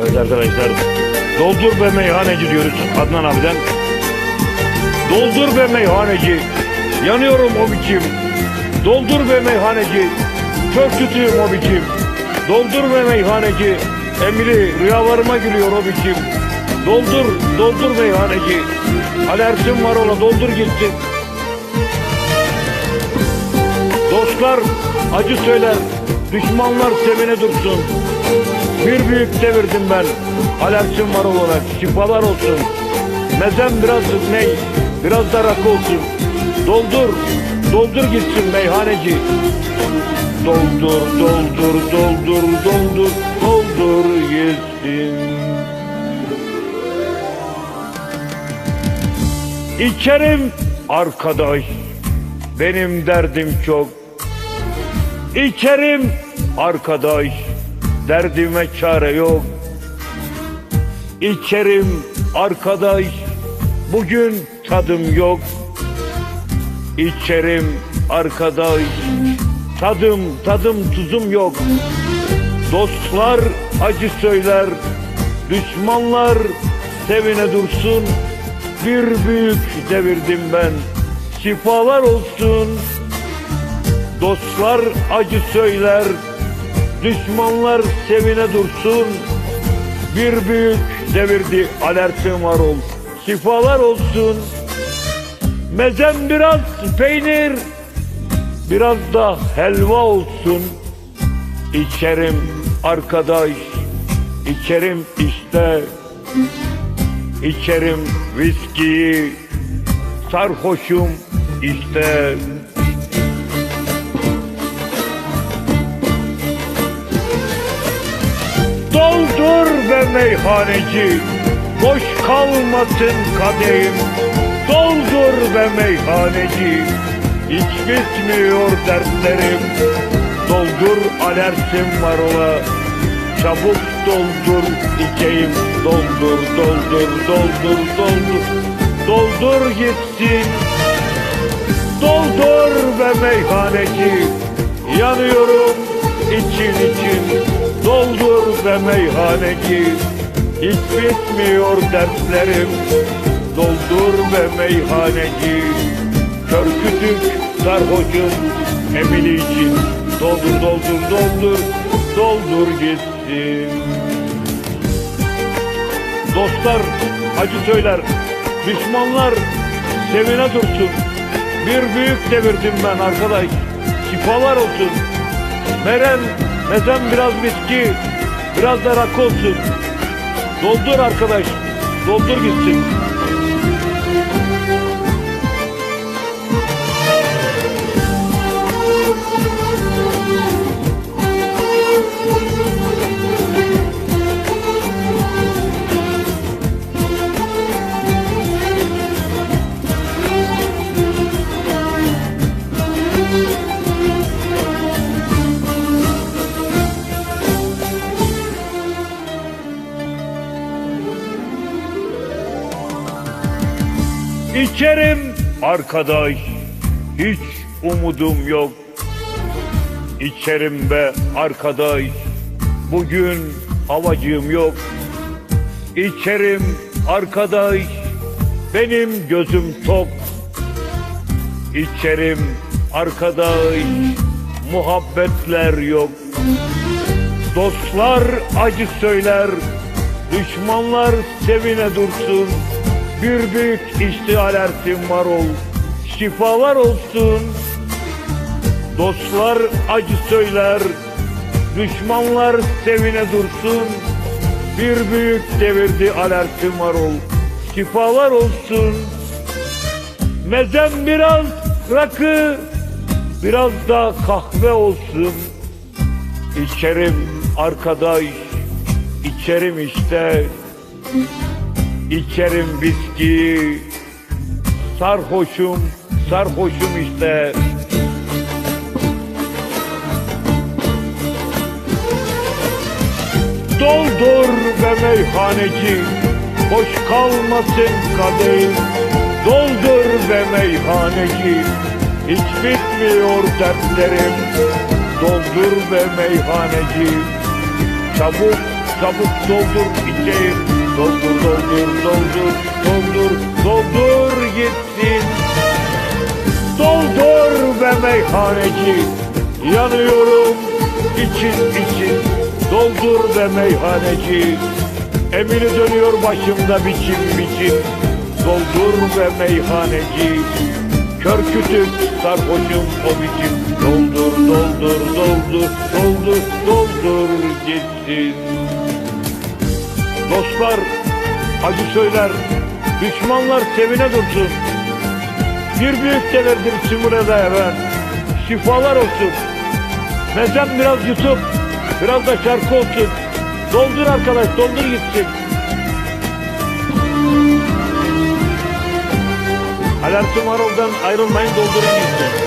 Evet arkadaşlar. Doldur be meyhaneci diyoruz Adnan abiden. Doldur be meyhaneci. Yanıyorum o biçim. Doldur be meyhaneci. Kör tutuyorum o biçim. Doldur be meyhaneci. Emri rüyalarıma gülüyor o biçim. Doldur, doldur meyhaneci. Alerjim var ola doldur gitsin. Dostlar acı söyler, düşmanlar sevine dursun. Bir büyük devirdim ben, alerjim var olarak, şifalar olsun. Mezem biraz ney, biraz da rakı olsun. Doldur, doldur gitsin meyhaneci. Doldur, doldur, doldur, doldur, doldur gitsin. İçerim arkadaş, benim derdim çok. İçerim arkadaş, derdime çare yok. İçerim arkadaş, bugün tadım yok. İçerim arkadaş, tadım tadım tuzum yok. Dostlar acı söyler, düşmanlar sevine dursun. Bir büyük devirdim ben, şifalar olsun. Dostlar acı söyler, düşmanlar sevine dursun. Bir büyük devirdi alertim var ol, şifalar olsun. Mezem biraz peynir, biraz da helva olsun. İçerim arkadaş, içerim işte. İçerim viskiyi, sarhoşum işte. Meyhaneci, boş kalmasın kadehim. Doldur be meyhaneci, hiç bitmiyor dertlerim. Doldur alerjim var ola, çabuk doldur içeyim. Doldur, doldur, doldur, doldur, doldur gitsin. Doldur be meyhaneci, yanıyorum için için. Doldur be meyhaneci, hiç bitmiyor dertlerim. Doldur be meyhaneci, kör kütük sarhoşum için. Doldur, doldur, doldur, doldur gitsin. Dostlar acı söyler, düşmanlar sevine dursun. Bir büyük devirdim ben arkadaş, şifalar olsun. Merem, mezem biraz viski, biraz da rakı olsun. Doldur arkadaş, doldur gitsin. İçerim arkadaş, hiç umudum yok. İçerim be arkadaş, bugün havacığım yok. İçerim arkadaş, benim gözüm tok. İçerim arkadaş, muhabbetler yok. Dostlar acı söyler, düşmanlar sevine dursun. Bir büyük iştihal ertim var ol, şifalar olsun. Dostlar acı söyler, düşmanlar sevine dursun. Bir büyük devirdi alertim var ol, şifalar olsun. Mezem biraz rakı, biraz da kahve olsun. İçerim arkadaş, içerim işte. İçerim viski, sarhoşum, sarhoşum işte. Doldur be meyhaneci, boş kalmasın kadehim. Doldur be meyhaneci, hiç bitmiyor dertlerim. Doldur be meyhaneci, çabuk çabuk doldur içeyim. Doldur doldur doldur doldur doldur gitsin. Doldur be meyhaneci Yanıyorum için için. Doldur be meyhaneci Emini dönüyor başımda biçim biçim. Doldur be meyhaneci Kör kütük sarhoşum o biçim. Doldur doldur doldur doldur doldur gitsin Dostlar acı söyler Düşmanlar sevine dursun bir büyük severdim Simura'da ben. Şifalar olsun. Mezem biraz yutup, biraz da şarkı olsun. Doldur arkadaş, doldur gitsin. Alertim Harol'dan ayrılmayın doldurun gitsin.